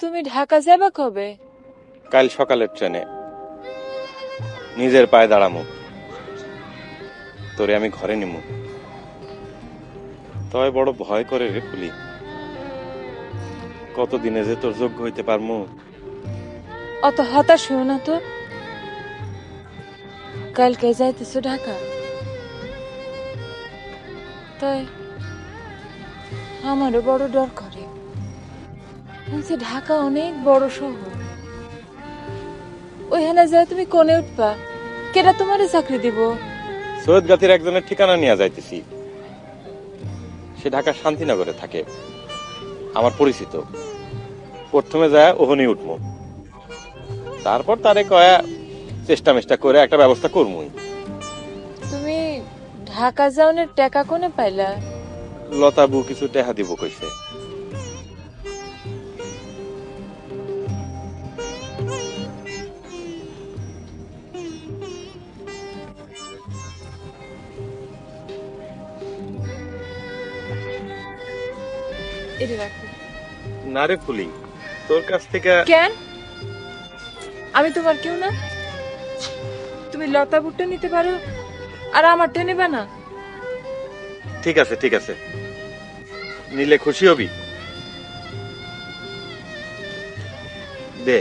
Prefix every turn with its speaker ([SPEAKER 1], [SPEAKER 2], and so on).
[SPEAKER 1] তুমি ঢাকা যাবা কবে?
[SPEAKER 2] কাল সকালের ট্রেনে। নিজের পায়ে দাঁড়ামু। তোরে আমি ঘরে নিমু। তয় বড় ভয় করে রে ফুলি কতদিনে যে তোর যোগ্য হইতে পারমু।
[SPEAKER 1] অত হতাশ হও না তো। কালকে যাইতেছো ঢাকা? তাই আমারও বড় ডর করে। বলছে ঢাকা অনেক বড় শহর। ওইখানে যায় তুমি কোনে উঠবা। কেটা তোমারে চাকরি দিব?
[SPEAKER 2] সৈয়দ গাতির একজনের ঠিকানা নিয়ে যাইতেছি। সে ঢাকা শান্তিনগরে থাকে। আমার পরিচিত। প্রথমে যায় ওহনি উঠমু। তারপর তারে কয়া চেষ্টা মেষ্টা করে একটা ব্যবস্থা করমুই।
[SPEAKER 1] তুমি ঢাকা যাওনের টাকা কোনে পাইলা?
[SPEAKER 2] লতা বউ কিছু টেহা দিব কইছে।
[SPEAKER 1] এটা রাখো।
[SPEAKER 2] না রে ফুলি তোর কাছ থেকে
[SPEAKER 1] কেন? আমি তোমার কেউ না। তুমি লতা বুটটা নিতে পারো আর আমারটা নেবে না।
[SPEAKER 2] ঠিক আছে ঠিক আছে। নিলে খুশি হবি। দে।